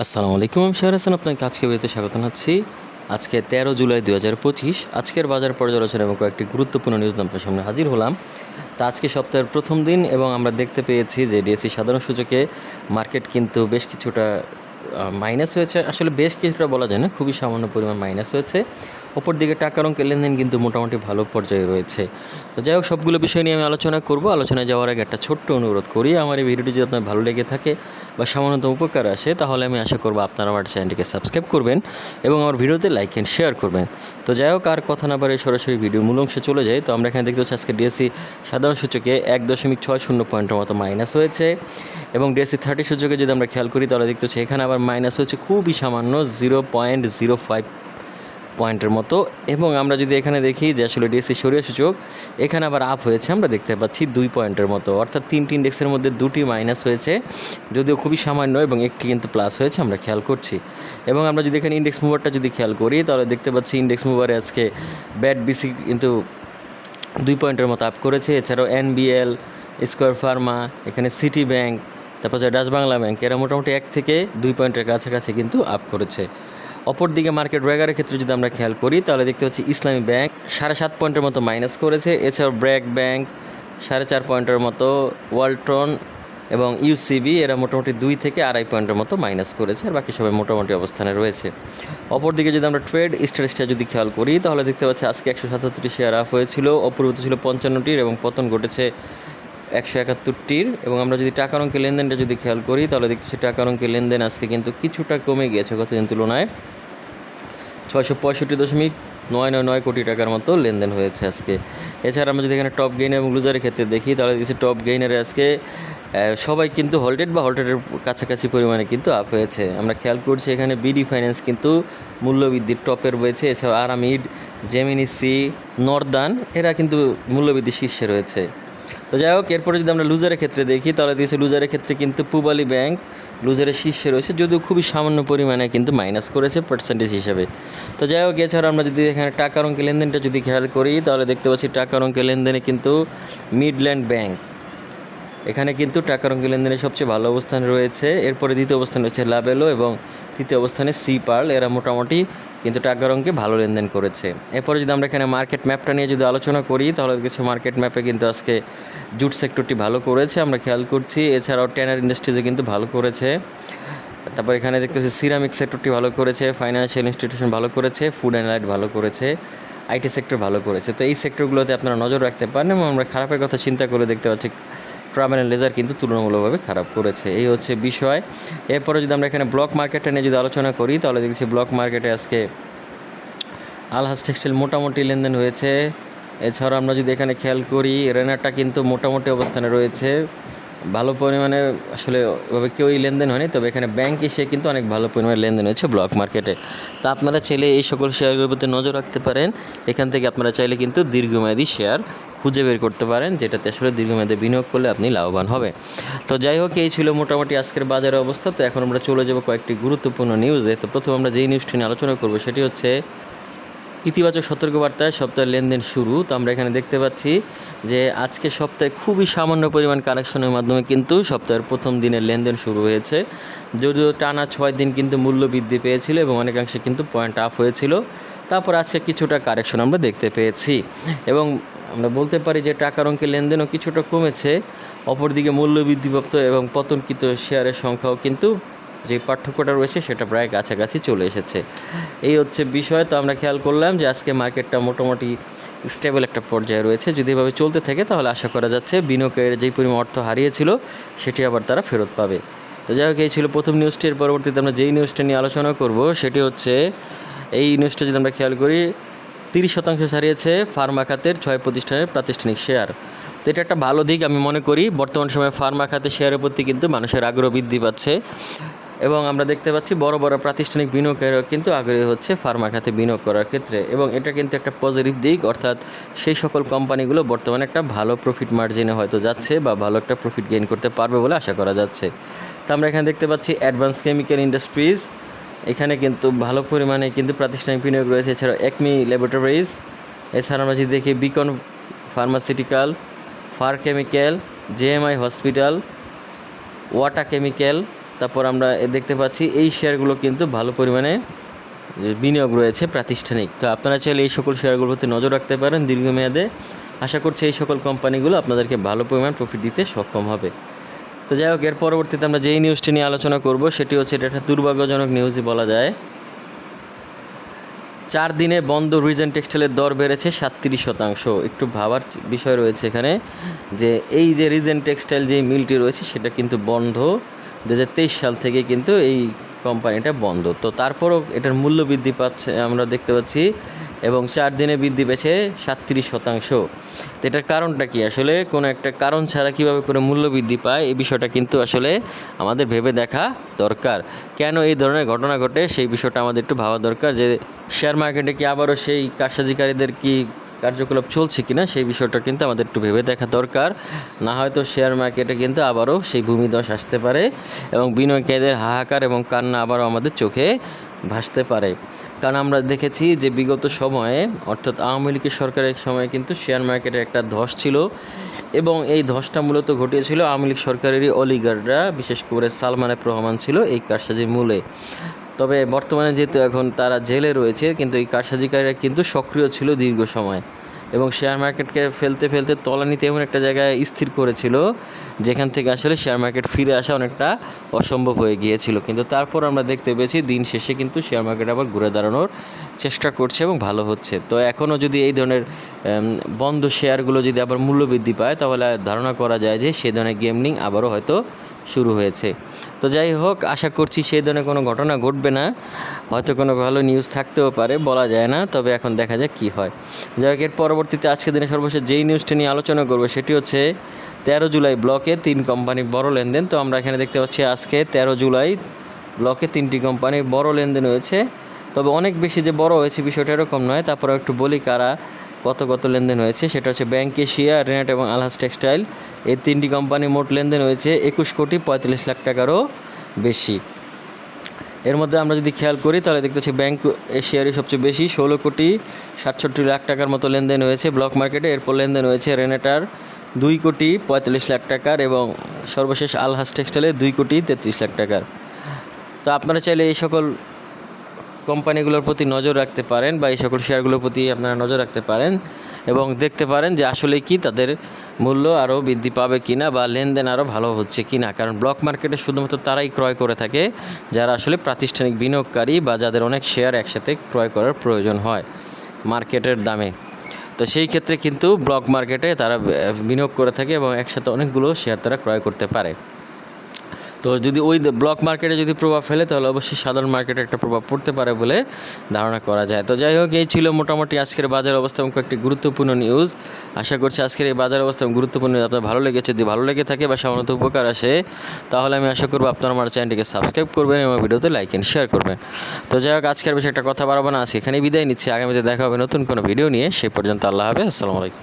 আসসালামু আলাইকুম, আমি শেয়ার হাসান, আপনাকে আজকে বইতে স্বাগত জানাচ্ছি। আজকে তেরো জুলাই দু হাজার পঁচিশ, আজকের বাজার পর্যালোচনা এবং কয়েকটি গুরুত্বপূর্ণ নিউজ আপনার সামনে হাজির হলাম। তা আজকে সপ্তাহের প্রথম দিন এবং আমরা দেখতে পেয়েছি যে ডিএসসি সাধারণ সূচকে মার্কেট কিন্তু বেশ কিছুটা মাইনাস হয়েছে। আসলে বেশ কিছুটা বলা যায় না, খুবই সামান্য পরিমাণ মাইনাস হয়েছে। ওপর দিকে টাকার অঙ্কের লেনদেন কিন্তু মোটামুটি ভালো পর্যায়ে রয়েছে। তো যাই হোক, সবগুলো বিষয় নিয়ে আমি আলোচনা করব। আলোচনায় যাওয়ার আগে একটা ছোট্ট অনুরোধ করি। আমার এই ভিডিওটি যদি আপনার ভালো লেগে থাকে বা সামান্যতম উপকার আসে, তাহলে আমি আশা করব আপনারা আমার চ্যানেলটিকে সাবস্ক্রাইব করবেন এবং আমার ভিডিওতে লাইক অ্যান্ড শেয়ার করবেন। তো যাই হোক, আর কথা না বাড়ে সরাসরি ভিডিও মূল অংশে চলে যাই। তো আমরা এখানে দেখতে পাচ্ছি আজকে ডিএসসি সাধারণ সূচকে এক দশমিক ছয় শূন্য পয়েন্টের মতো মাইনাস হয়েছে এবং ডিএসসি থার্টি সূচকে যদি আমরা খেয়াল করি, তাহলে দেখতে পাচ্ছি এখানে আবার মাইনাস হয়েছে খুবই সামান্য জিরো পয়েন্ট জিরো ফাইভ পয়েন্টের মতো। এবং আমরা যদি এখানে দেখি যে আসলে ডিএসসি সরিয়ে সূচক এখানে আবার আপ হয়েছে। আমরা দেখতে পাচ্ছি দুই পয়েন্টের মতো। অর্থাৎ তিনটি ইন্ডেক্সের মধ্যে দুটি মাইনাস হয়েছে। যদিও খুবই সামান্য এবং একটি কিন্তু প্লাস হয়েছে, আমরা খেয়াল করছি। এবং আমরা যদি এখানে ইন্ডেক্স মুভারটা যদি খেয়াল করি, তাহলে দেখতে পাচ্ছি ইন্ডেক্স মুভারে আজকে ব্যাট বিসি কিন্তু দুই পয়েন্টের মতো আপ করেছে। এছাড়াও এনবিএল স্কোয়ার ফার্মা এখানে সিটি ব্যাংক তারপর ডাচ বাংলা ব্যাংক এরা মোটামুটি এক থেকে দুই পয়েন্টের কাছাকাছি কিন্তু আপ করেছে। অপরদিকে মার্কেট রেগারের ক্ষেত্রে যদি আমরা খেয়াল করি, তাহলে দেখতে পাচ্ছি ইসলামী ব্যাংক সাড়ে সাত পয়েন্টের মতো মাইনাস করেছে। এছাড়াও ব্র্যাক ব্যাংক সাড়ে চার পয়েন্টের মতো, ওয়ালটন এবং ইউসিবি এরা মোটামুটি দুই থেকে আড়াই পয়েন্টের মতো মাইনাস করেছে আর বাকি সবাই মোটামুটি অবস্থানে রয়েছে। অপরদিকে যদি আমরা ট্রেড স্ট্যাটিসটা যদি খেয়াল করি, তাহলে দেখতে পাচ্ছি আজকে একশো সাতাত্তরটি শেয়ার আপ হয়েছিল অপূর্বত ছিল পঞ্চান্নটির এবং পতন ঘটেছে একশো একাত্তরটির এবং আমরা যদি টাকার অঙ্কের লেনদেনটা যদি খেয়াল করি, তাহলে দেখছি টাকার অঙ্কের লেনদেন আজকে কিন্তু কিছুটা কমে গিয়েছে গতদিন তুলনায়। ছয়শো পঁয়ষট্টি দশমিক নয় নয় নয় কোটি টাকার মতো লেনদেন হয়েছে আজকে। এছাড়া আমরা যদি এখানে টপ গেইন এবং লুজারের ক্ষেত্রে দেখি, তাহলে দেখছি টপ গেইনের আজকে সবাই কিন্তু হল্টেড বা হল্টেডের কাছাকাছি পরিমাণে কিন্তু আপ হয়েছে। আমরা খেয়াল করছি এখানে বিডি ফাইন্যান্স কিন্তু মূল্যবৃদ্ধির টপে রয়েছে। এছাড়াও আরামিড জেমিনি সি নর্দান এরা কিন্তু মূল্যবৃদ্ধির শীর্ষে রয়েছে। তো যাই হোক, এরপরে যদি আমরা লুজারের ক্ষেত্রে দেখি, তাহলে দিয়েছে লুজারের ক্ষেত্রে কিন্তু পুবালি ব্যাংক লুজারের শীর্ষে রয়েছে, যদিও খুবই সামান্য পরিমাণে কিন্তু মাইনাস করেছে পার্সেন্টেজ হিসাবে। তো যাই হোক, এছাড়া আমরা যদি এখানে টাকার অঙ্কের লেনদেনটা যদি খেয়াল করি, তাহলে দেখতে পাচ্ছি টাকার অঙ্কের লেনদেনে কিন্তু মিডল্যান্ড ব্যাংক এখানে কিন্তু টাকার অঙ্কের লেনদেনে সবচেয়ে ভালো অবস্থান রয়েছে। এরপরে দ্বিতীয় অবস্থান রয়েছে লাবেলো এবং তৃতীয় অবস্থানে সি পার্ল এরা মোটামুটি কিন্তু টাকার অঙ্কে ভালো লেনদেন করেছে। এরপরে যদি আমরা এখানে মার্কেট ম্যাপটা নিয়ে যদি আলোচনা করি, তাহলে কিছু মার্কেট ম্যাপে কিন্তু আজকে জুট সেক্টরটি ভালো করেছে, আমরা খেয়াল করছি। এছাড়াও ট্যানার ইন্ডাস্ট্রিজও কিন্তু ভালো করেছে। তারপর এখানে দেখতে পাচ্ছি সিরামিক সেক্টরটি ভালো করেছে ফাইন্যান্সিয়াল ইনস্টিটিউশন ভালো করেছে ফুড অ্যান্ড লাইট ভালো করেছে আইটি সেক্টর ভালো করেছে। তো এই সেক্টরগুলোতে আপনারা নজর রাখতে পারেন এবং আমরা খারাপের কথা চিন্তা করে দেখতে পাচ্ছি ট্রাভেল লেজার কিন্তু তুলনামূলকভাবে খারাপ করেছে। এই হচ্ছে বিষয়। এরপরে যদি আমরা এখানে ব্লক মার্কেটে নিয়ে যদি আলোচনা করি, তাহলে দেখছি ব্লক মার্কেটে আজকে আলহাজ টেক্সটাইল মোটামুটি লেনদেন হয়েছে। এছাড়া আমরা যদি এখানে খেয়াল করি রেনারটা কিন্তু মোটামুটি অবস্থানে রয়েছে। ভালো পরিমাণে আসলে ওভাবে কেউই লেনদেন হয়নি, তবে এখানে ব্যাংক এসে কিন্তু অনেক ভালো পরিমাণে লেনদেন হয়েছে ব্লক মার্কেটে তা আপনারা চাইলে এই সকল শেয়ারগুলোর প্রতি নজর রাখতে পারেন। এখান থেকে আপনারা চাইলে কিন্তু দীর্ঘমেয়াদী শেয়ার খুঁজে বের করতে পারেন, যেটাতে আসলে দীর্ঘমেয়াদে বিনিয়োগ করলে আপনি লাভবান হবে তো যাই হোক, এই ছিল মোটামুটি আজকের বাজারের অবস্থা। তো এখন আমরা চলে যাব কয়েকটি গুরুত্বপূর্ণ নিউজে তো প্রথম আমরা যেই নিউজটি নিয়ে আলোচনা করব, সেটি হচ্ছে ইতিবাচক সতর্কবার্তায় সপ্তাহের লেনদেন শুরু। তো আমরা এখানে দেখতে পাচ্ছি যে আজকে সপ্তাহে খুবই সামান্য পরিমাণ কালেকশনের মাধ্যমে কিন্তু সপ্তাহের প্রথম দিনের লেনদেন শুরু হয়েছে। যদিও টানা ছয় দিন কিন্তু মূল্য বৃদ্ধি পেয়েছিল এবং অনেকাংশে কিন্তু পয়েন্ট আপ হয়েছিল। তারপর আজকে কিছুটা কারেকশন আমরা দেখতে পেয়েছি। এবং বলতে পারি যে টাকার অঙ্কের লেনদেনও কিছুটা কমেছে। অপরদিকে মূল্য বৃদ্ধিপ্রাপ্ত এবং পতনকৃত শেয়ারের সংখ্যাও কিন্তু যে পার্থক্যটা রয়েছে সেটা প্রায় কাছাকাছি চলে এসেছে। এই হচ্ছে বিষয়। তো আমরা খেয়াল করলাম যে আজকে মার্কেটটা মোটামুটি স্টেবল একটা পর্যায়ে রয়েছে। যদি এভাবে চলতে থাকে তাহলে আশা করা যাচ্ছে বিনিয়োগের যেই পরিমাণ অর্থ হারিয়েছিল সেটি আবার তারা ফেরত পাবে। তো যাই হোক, এই ছিল প্রথম নিউজটির পরবর্তীতে আমরা যেই নিউজটা নিয়ে আলোচনা করব সেটি হচ্ছে, এই নিউজটা যদি আমরা খেয়াল করি তিরিশ শতাংশ ছাড়িয়েছে ফার্মা খাতের ছয় প্রতিষ্ঠানের প্রাতিষ্ঠানিক শেয়ার। তো এটা একটা ভালো দিক আমি মনে করি। বর্তমান সময়ে ফার্মা খাতে শেয়ারের প্রতি কিন্তু মানুষের আগ্রহ বৃদ্ধি পাচ্ছে এবং আমরা দেখতে পাচ্ছি বড় বড় প্রাতিষ্ঠানিক বিনিয়োগকারীরা কিন্তু আগ্রহী হচ্ছে ফার্মা খাতে বিনিয়োগ করার ক্ষেত্রে এবং এটা কিন্তু একটা পজিটিভ দিক। অর্থাৎ সেই সকল কোম্পানিগুলো বর্তমানে একটা ভালো প্রফিট মার্জিনে হয়তো যাচ্ছে বা ভালো একটা প্রফিট গেইন করতে পারবে বলে আশা করা যাচ্ছে। তো আমরা এখানে দেখতে পাচ্ছি অ্যাডভান্স কেমিক্যাল ইন্ডাস্ট্রিজ এখানে কিন্তু ভালো পরিমাণে কিন্তু প্রাতিষ্ঠানিক বিনিয়োগ রয়েছে। এছাড়াও একমি ল্যাবরেটরিজ এছাড়া আমরা যদি দেখি Beacon pharmaceutical far chemical JMI hospital what a chemical তারপর আমরা দেখতে পাচ্ছি এই শেয়ারগুলো কিন্তু ভালো পরিমাণে বিনিয়োগ রয়েছে প্রাতিষ্ঠানিক। তো আপনারা চাইলে এই সকল শেয়ারগুলোর প্রতি নজর রাখতে পারেন দীর্ঘমেয়াদে। আশা করছি এই সকল কোম্পানিগুলো আপনাদেরকে ভালো পরিমাণ প্রফিট দিতে সক্ষম হবে। তো যাই হোক, এর পরবর্তীতে আমরা যেই নিউজটি নিয়ে আলোচনা করব, সেটি হচ্ছে এটা একটা দুর্ভাগ্যজনক নিউজই বলা যায়। চার দিনে বন্ধ রিজেন টেক্সটাইলের দর বেড়েছে সাতত্রিশ শতাংশ। একটু ভাবার বিষয় রয়েছে এখানে, যে এই যে রিজেন টেক্সটাইল যে মিলটি রয়েছে, সেটা কিন্তু বন্ধ। দুহাজার তেইশ সাল থেকে কিন্তু এই কোম্পানিটা বন্ধ। তো তারপরও এটার মূল্য বৃদ্ধি পাচ্ছে, আমরা দেখতে পাচ্ছি। এবং চার দিনে বৃদ্ধি পেয়েছে সাতত্রিশ শতাংশ। তো এটার কারণটা কি? আসলে কোনো একটা কারণ ছাড়া কীভাবে করে মূল্য বৃদ্ধি পায়, এই বিষয়টা কিন্তু আসলে আমাদের ভেবে দেখা দরকার। কেন এই ধরনের ঘটনা ঘটে, সেই বিষয়টা আমাদের একটু ভাবা দরকার যে শেয়ার মার্কেটে কি আবারও সেই কারসাজিকারীদের কি কার্যকলাপ চলছে কিনা, সেই বিষয়টা কিন্তু আমাদের একটু ভেবে দেখা দরকার। না হয়তো শেয়ার মার্কেটে কিন্তু আবারও সেই ভূমিধস আসতে পারে এবং বিনিয়োগকারীদের হাহাকার এবং কান্না আবারও আমাদের চোখে ভাসতে পারে। কারণ আমরা দেখেছি যে বিগত সময়ে, অর্থাৎ আওয়ামী লীগের সরকারের সময়ে কিন্তু শেয়ার মার্কেটে একটা ধস ছিল এবং এই ধসটা মূলত ঘটিয়েছিল আওয়ামী লীগ সরকারেরই অলিগাররা বিশেষ করে সালমানের রহমান ছিল এই কারসাজির মূলে। তবে বর্তমানে যেহেতু এখন তারা জেলে রয়েছে, কিন্তু এই কারসাজিকারীরা কিন্তু সক্রিয় ছিল দীর্ঘ সময়। এবং শেয়ার মার্কেটকে ফেলতে ফেলতে তলানিতে এমন একটা জায়গায় স্থির করেছিল, যেখান থেকে আসলে শেয়ার মার্কেট ফিরে আসা অনেকটা অসম্ভব হয়ে গিয়েছিল। কিন্তু তারপর আমরা দেখতে পেয়েছি, দিন শেষে কিন্তু শেয়ার মার্কেট আবার ঘুরে দাঁড়ানোর চেষ্টা করছে এবং ভালো হচ্ছে। তো এখনও যদি এই ধরনের বন্ধ শেয়ারগুলো যদি আবার মূল্য বৃদ্ধি পায়, তাহলে ধারণা করা যায় যে সে ধরনের গেমনিং আবারও হয়তো শুরু হয়েছে। তো যাই হোক, আশা করছি সেই ধরনের কোনো ঘটনা ঘটবে না। হয়তো কোনো ভালো নিউজ থাকতেও পারে, বলা যায় না, তবে এখন দেখা যাক কী হয়। যাই হোক, এর পরবর্তীতে আজকের দিনে সর্বশেষ যেই নিউজটি নিয়ে আলোচনা করব, সেটি হচ্ছে তেরো জুলাই ব্লকে তিন কোম্পানির বড় লেনদেন। তো আমরা এখানে দেখতে পাচ্ছি আজকে তেরো জুলাই ব্লকে তিনটি কোম্পানির বড় লেনদেন হয়েছে। তবে অনেক বেশি যে বড় হয়েছে বিষয়টা এরকম নয় তারপরে একটু বলি কারা কত কত লেনদেন হয়েছে, সেটা হচ্ছে ব্যাংক এশিয়া, রেনেট এবং আলহাস টেক্সটাইল। এই তিনটি কোম্পানি মোট লেনদেন হয়েছে একুশ কোটি পঁয়তাল্লিশ লাখ টাকারও বেশি। এর মধ্যে আমরা যদি খেয়াল করি, তাহলে দেখতে পাচ্ছি ব্যাংক এশিয়ারই সবচেয়ে বেশি, ষোলো কোটি সাতষট্টি লাখ টাকার মতো লেনদেন হয়েছে ব্লক মার্কেটে। এরপর লেনদেন হয়েছে রেনেটার দুই কোটি পঁয়তাল্লিশ লাখ টাকার এবং সর্বশেষ আলহাস টেক্সটাইলে দুই কোটি তেত্রিশ লাখ টাকার। তো আপনারা চাইলে এই সকল কোম্পানিগুলোর প্রতি নজর রাখতে পারেন বা এই সকল শেয়ারগুলোর প্রতি আপনারা নজর রাখতে পারেন এবং দেখতে পারেন যে আসলে কি তাদের মূল্য আরও বৃদ্ধি পাবে কি না বা লেনদেন আরও ভালো হচ্ছে কি না। কারণ ব্লক মার্কেটে শুধুমাত্র তারাই ক্রয় করে থাকে, যারা আসলে প্রাতিষ্ঠানিক বিনিয়োগকারী বা যাদের অনেক শেয়ার একসাথে ক্রয় করার প্রয়োজন হয় মার্কেটের দামে। তো সেই ক্ষেত্রে কিন্তু ব্লক মার্কেটে তারা বিনিয়োগ করে থাকে এবং একসাথে অনেকগুলো শেয়ার তারা ক্রয় করতে পারে। তো যদি ওই ব্লক মার্কেটে যদি প্রভাব ফেলে, তাহলে অবশ্যই সাধারণ মার্কেটে একটা প্রভাব পড়তে পারে বলে ধারণা করা যায়। তো যাই হোক, এই ছিল মোটামুটি আজকের বাজার অবস্থা এবং কয়েকটি গুরুত্বপূর্ণ নিউজ আশা করছি আজকের এই বাজার অবস্থা এবং গুরুত্বপূর্ণ আপনার ভালো লেগেছে। যদি ভালো লেগে থাকে বা সামান্য উপকার আসে, তাহলে আমি আশা করব আপনারা আমার চ্যানেলটিকে সাবস্ক্রাইব করবেন এবং ভিডিওতে লাইক অ্যান্ড শেয়ার করবেন। তো যাই হোক, আজকের বেশি একটা কথা বাড়াবো না, আজকে এখানেই বিদায় নিচ্ছি। আগামীতে দেখা হবে নতুন কোনো ভিডিও নিয়ে। সেই পর্যন্ত আল্লাহ হবে আসসালামু আলাইকুম।